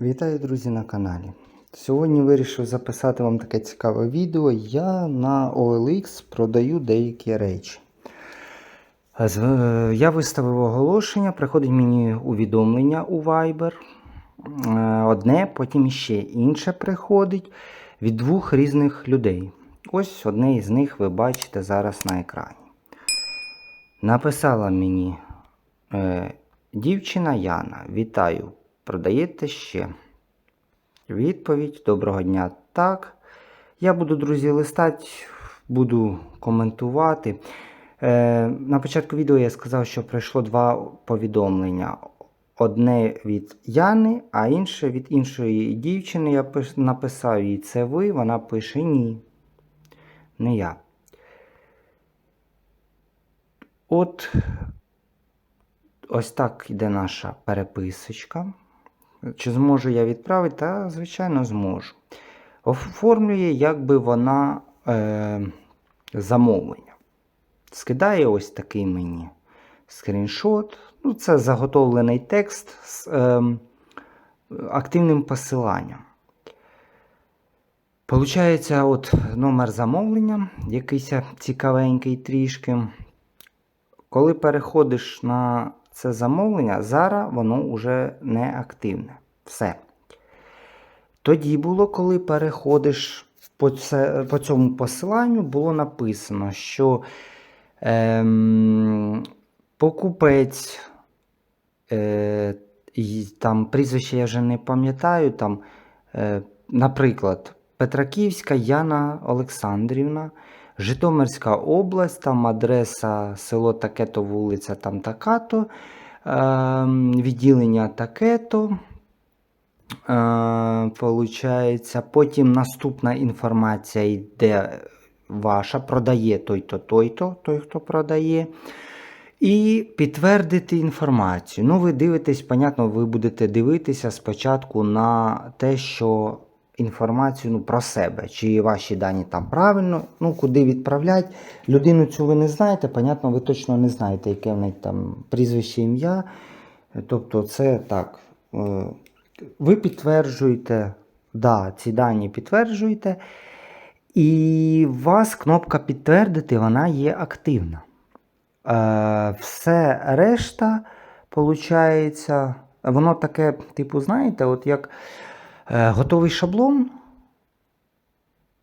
Вітаю, друзі, на каналі. Сьогодні вирішив записати вам таке цікаве відео. Я на OLX продаю деякі речі. Е, Я виставив оголошення, приходить мені увідомлення у Viber. Е, Одне, потім ще інше приходить від двох різних людей. Ось одне із них ви бачите зараз на екрані. Написала мені е, дівчина Яна. Вітаю, продаєте ще? Відповідь: Доброго дня. Так. Я буду, друзі, листати, буду коментувати. Е, на початку відео я сказав, що прийшло два повідомлення. Одне від Яни, а інше від іншої дівчини. Я написав їй це ви, вона пише ні. Не я. От ось так йде наша переписочка. Чи зможу я відправити? Та, звичайно, зможу. Оформлює, якби вона е, замовлення. Скидає ось такий мені скріншот. Ну, це заготовлений текст з е, активним посиланням. Получається, от номер замовлення, якийсь цікавенький трішки. Коли переходиш на це замовлення, зараз воно вже не активне. Все. Тоді було, коли переходиш по, це, по цьому посиланню, було написано, що ем, покупець, е, там прізвище я вже не пам'ятаю, там, е, наприклад, Петраківська Яна Олександрівна. Житомирська область, там адреса село таке-то, вулиця там така-то, е, відділення таке-то. Е, получається, потім наступна інформація йде ваша, продає той-то, той-то, той, хто продає. І підтвердити інформацію. Ну, ви дивитесь, понятно, ви будете дивитися спочатку на те, що інформацію ну, про себе, чи ваші дані там правильно, ну, куди відправлять. Людину цю ви не знаєте, понятно, ви точно не знаєте, яке в неї там прізвище ім'я. Тобто, це так. е, Ви підтверджуєте, да, ці дані підтверджуєте, і у вас кнопка підтвердити, вона є активна. Е, все решта, виходить, воно таке, типу, знаєте, от як готовий шаблон,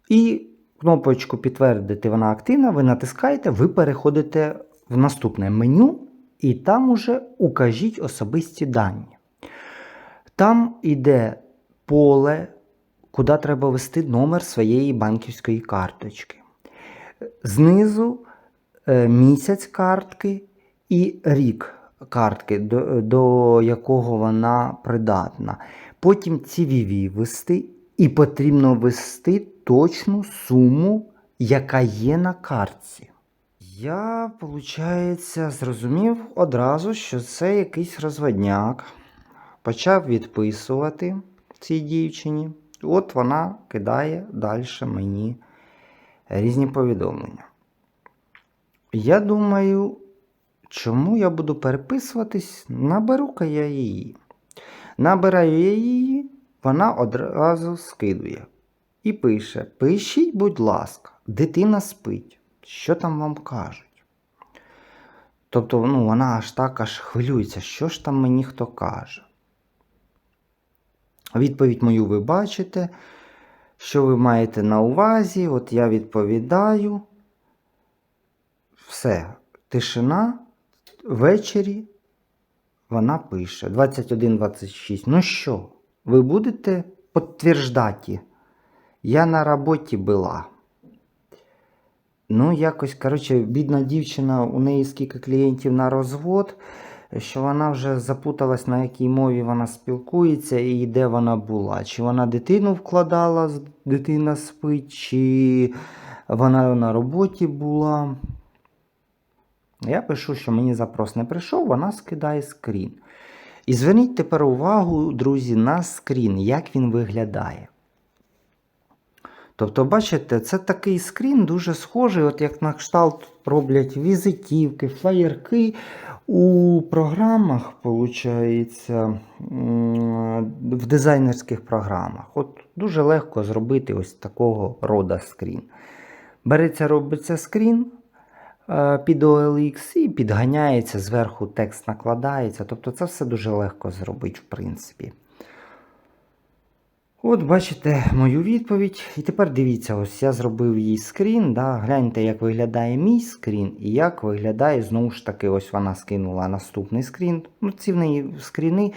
і кнопочку підтвердити вона активна, ви натискаєте, ви переходите в наступне меню, і там уже укажіть особисті дані. Там іде поле, куди треба ввести номер своєї банківської карточки. Знизу е, місяць картки і рік картки, до, до якого вона придатна. Потім CVV ввести, і потрібно ввести точну суму, яка є на картці. Я, виходить, зрозумів одразу, що це якийсь розводняк. Почав відписувати цій дівчині. От вона кидає далі мені різні повідомлення. Я думаю, чому я буду переписуватись? Наберу-ка я її. Набираю її, вона одразу скидує. І пише: Пишіть, будь ласка, дитина спить. Що там вам кажуть? Тобто, ну, вона аж так аж хвилюється, що ж там мені хто каже. Відповідь мою ви бачите. Що ви маєте на увазі? От я відповідаю. Все, тишина. Ввечері вона пише 21.26. Ну що, ви будете підтверждати? Я на роботі була. Ну, якось, коротше, бідна дівчина, у неї скільки клієнтів на розвод, що вона вже запуталась, на якій мові вона спілкується і де вона була. Чи вона дитину вкладала, дитина спить, чи вона на роботі була. Я пишу, що мені запрос не прийшов, вона скидає скрін. І зверніть тепер увагу, друзі, на скрін, як він виглядає. Тобто, бачите, це такий скрін дуже схожий, от як на кшталт роблять візитівки, флаєрки. У програмах, виходить, в дизайнерських програмах. От дуже легко зробити ось такого рода скрін. Береться, робиться скрін під OLX і підганяється, зверху текст накладається. Тобто це все дуже легко зробити, в принципі. От бачите мою відповідь. І тепер дивіться, ось я зробив їй скрін. Да? Гляньте, як виглядає мій скрін, і як виглядає, знову ж таки, ось вона скинула наступний скрін. Ну, ці в неї скріни.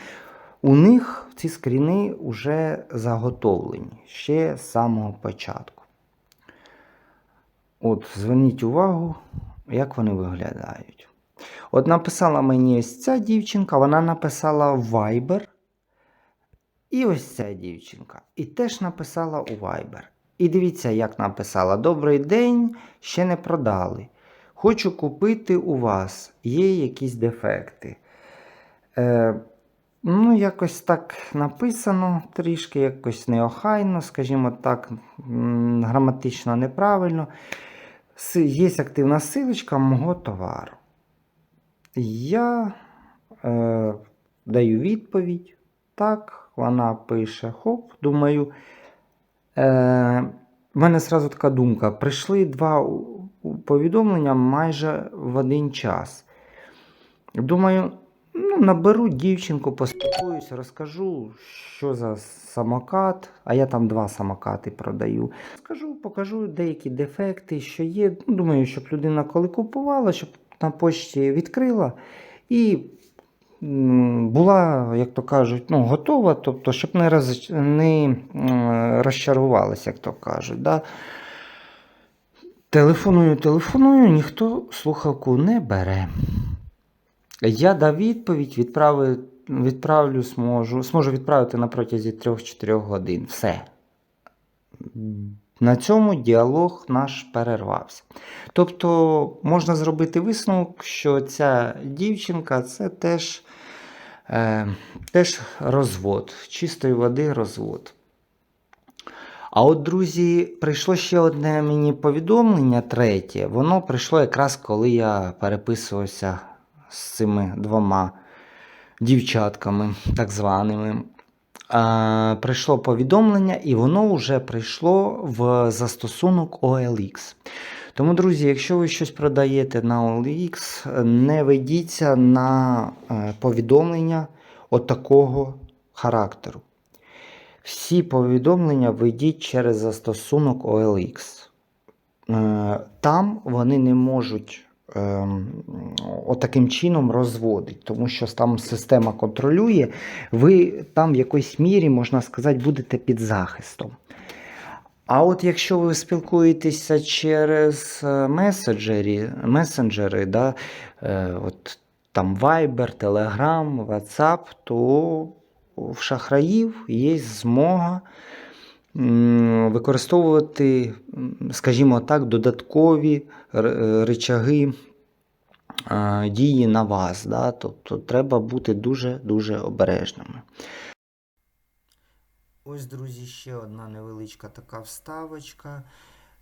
У них ці скріни вже заготовлені ще з самого початку. От, зверніть увагу, як вони виглядають. От написала мені ось ця дівчинка, вона написала Viber. І ось ця дівчинка. І теж написала у Viber. І дивіться, як написала: Добрий день, ще не продали. Хочу купити у вас. Є якісь дефекти. Е, ну, якось так написано, трішки якось неохайно, скажімо так, граматично неправильно. Є активна силочка мого товару. Я е, даю відповідь. Так, вона пише хоп, думаю. Е, в мене сразу така думка: прийшли два повідомлення майже в один час. Думаю, ну, наберу дівчинку, поспілкуюсь, розкажу, що за самокат, а я там два самокати продаю. Скажу, покажу деякі дефекти, що є. Ну, Думаю, щоб людина, коли купувала, щоб на почті відкрила і була, як то кажуть, ну, готова, тобто, щоб не, роз, не розчарувалася, як то кажуть. Да? Телефоную, телефоную, ніхто слухавку не бере. Я дав відповідь, відправи, відправлю, зможу, зможу відправити на протязі 3-4 годин. Все. На цьому діалог наш перервався. Тобто можна зробити висновок, що ця дівчинка це теж, е, теж розвод, чистої води розвод. А от, друзі, прийшло ще одне мені повідомлення, третє. Воно прийшло якраз коли я переписувався з цими двома дівчатками, так званими. Прийшло повідомлення, і воно вже прийшло в застосунок OLX. Тому, друзі, якщо ви щось продаєте на OLX, не ведіться на е, повідомлення от такого характеру. Всі повідомлення вийдіть через застосунок OLX. Е, Там вони не можуть ем, отаким чином розводити, тому що там система контролює, ви там в якоїсь мірі, можна сказати, будете під захистом. А от якщо ви спілкуєтеся через е, меседжері, месенджери, да, е, от там Viber, Telegram, WhatsApp, то в шахраїв є змога використовувати, скажімо так, додаткові речаги дії на вас. Да? Тобто треба бути дуже-дуже обережними. Ось, друзі, ще одна невеличка така вставочка.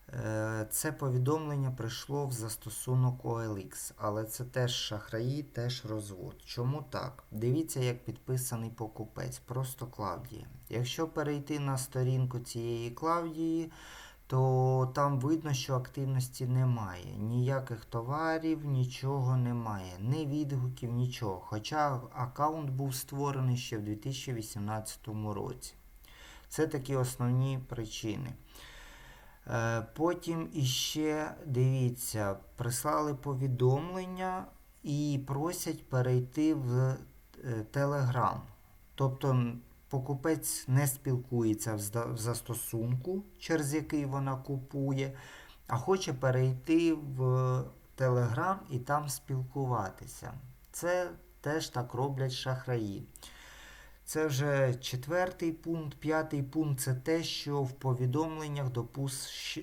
Е, Це повідомлення прийшло в застосунок OLX, але це теж шахраї, теж розвод. Чому так? Дивіться, як підписаний покупець, просто Клавдія. Якщо перейти на сторінку цієї Клавдії, то там видно, що активності немає. Ніяких товарів, нічого немає, ні відгуків, нічого. Хоча аккаунт був створений ще в 2018 році. Це такі основні причини. Е, Потім іще, дивіться, прислали повідомлення і просять перейти в Telegram. Тобто покупець не спілкується в застосунку, через який вона купує, а хоче перейти в Telegram і там спілкуватися. Це теж так роблять шахраї. Це вже четвертий пункт. П'ятий пункт це те, що в повідомленнях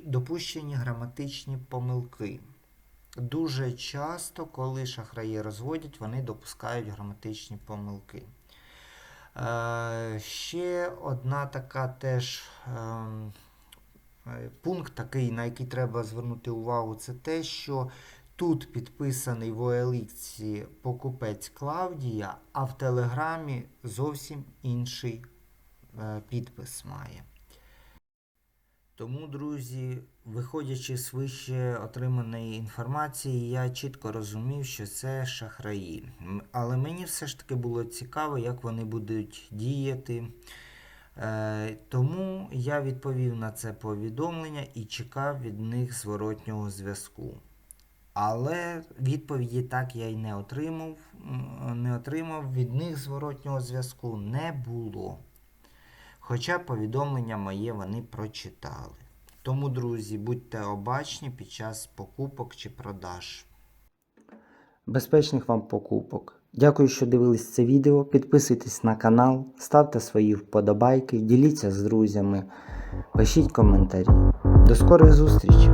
допущені граматичні помилки. Дуже часто, коли шахраї розводять, вони допускають граматичні помилки. Е, ще одна така теж ем, е, пункт такий, на який треба звернути увагу, це те, що Тут підписаний в OLX покупець Клавдія, а в Телеграмі зовсім інший е, підпис має. Тому, друзі, виходячи з вище отриманої інформації, я чітко розумів, що це шахраї. Але мені все ж таки було цікаво, як вони будуть діяти. Е, Тому я відповів на це повідомлення і чекав від них зворотнього зв'язку. Але відповіді так я й не отримав. Не отримав від них зворотнього зв'язку не було. Хоча повідомлення моє вони прочитали. Тому, друзі, будьте обачні під час покупок чи продаж. Безпечних вам покупок. Дякую, що дивились це відео. Підписуйтесь на канал, ставте свої вподобайки, діліться з друзями, пишіть коментарі. До скорих зустрічей!